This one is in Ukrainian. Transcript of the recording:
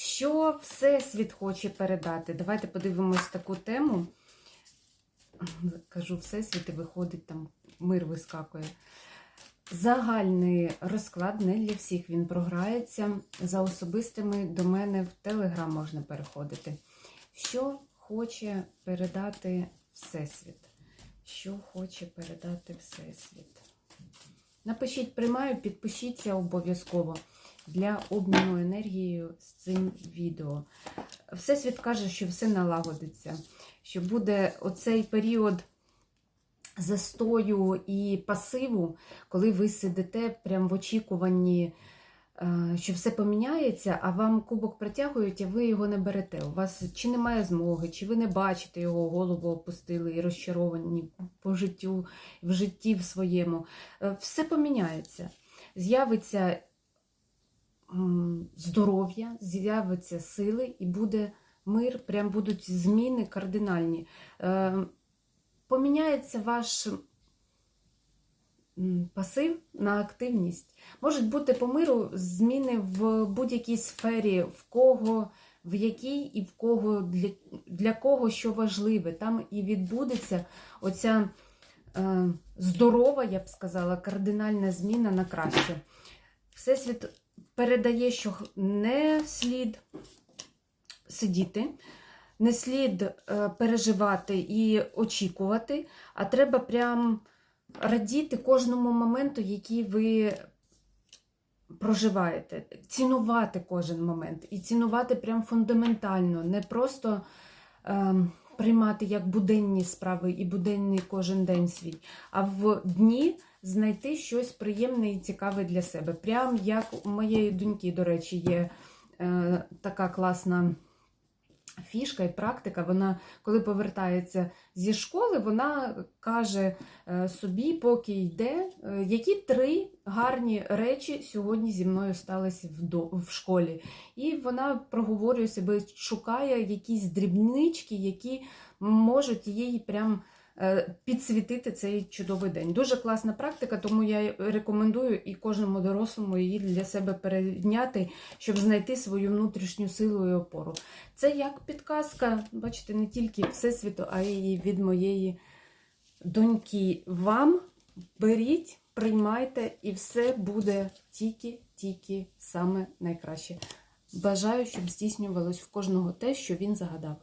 Що Всесвіт хоче передати? Давайте подивимось таку тему. Кажу, Всесвіт і виходить там, мир вискакує. Загальний розклад не для всіх він програється. За особистими до мене в Телеграм можна переходити. Що хоче передати Всесвіт? Що хоче передати Всесвіт? Напишіть, приймаю, підпишіться обов'язково для обміну енергією з цим відео. Всесвіт каже, що все налагодиться, що буде оцей період застою і пасиву, коли ви сидите прямо в очікуванні, е, що все поміняється, а вам кубок притягують, а ви його не берете. У вас чи немає змоги, чи ви не бачите його, голову опустили і розчаровані по життю, в житті в своєму. Е, Все поміняється. З'явиться здоров'я, з'явиться сили і буде мир, прям будуть зміни кардинальні. Е, Поміняється ваш пасив на активність. Можуть бути по миру зміни в будь-якій сфері, в кого, в якій і в кого для, для кого що важливе. Там і відбудеться оця е, здорова, я б сказала, кардинальна зміна на краще. Всесвіт передає, що не слід сидіти, не слід е, переживати і очікувати, а треба прям радіти кожному моменту, який ви проживаєте, цінувати кожен момент і цінувати прям фундаментально, не просто е, приймати як буденні справи і буденний кожен день свій, а в дні знайти щось приємне і цікаве для себе. Прям як у моєї доньки, до речі, є е, така класна фішка і практика. Вона, коли повертається зі школи, вона каже е, собі, поки йде, е, які три гарні речі сьогодні зі мною сталися в, школі. І вона проговорює себе, шукає якісь дрібнички, які можуть їй прям підсвітити цей чудовий день. Дуже класна практика, тому я рекомендую і кожному дорослому її для себе перейняти, щоб знайти свою внутрішню силу і опору. Це як підказка, бачите, не тільки Всесвіту, а й від моєї доньки. Вам беріть, приймайте, і все буде тільки-тільки саме найкраще. Бажаю, щоб здійснювалось в кожного те, що він загадав.